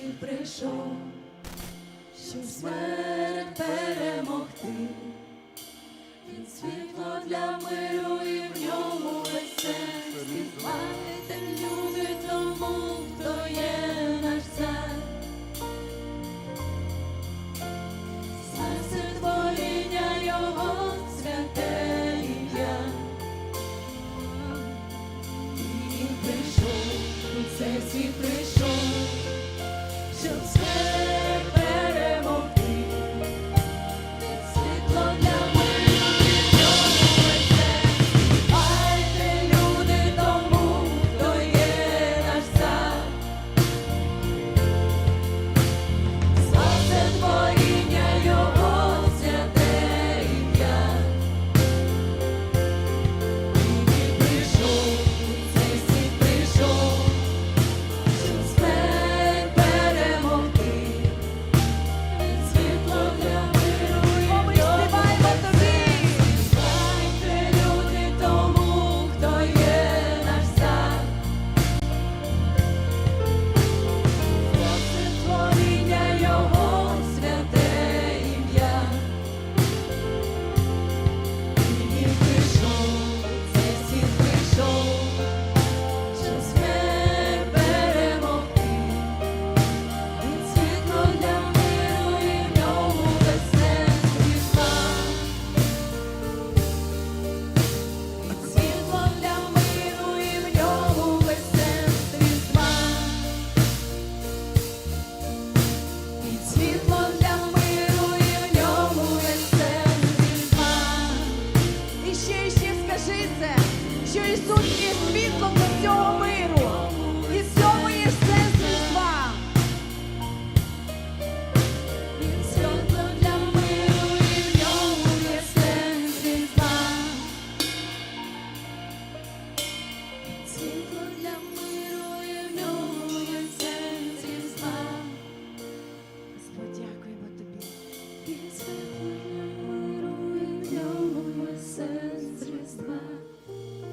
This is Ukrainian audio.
Спаситель прийшов, щоб смерть перемогти, він світло для миру і в ньому весе. Співайте, люди тому, хто є наш цар. Серце творіння його святе. І прийшов, у цей світ прийшов. Jesus in me,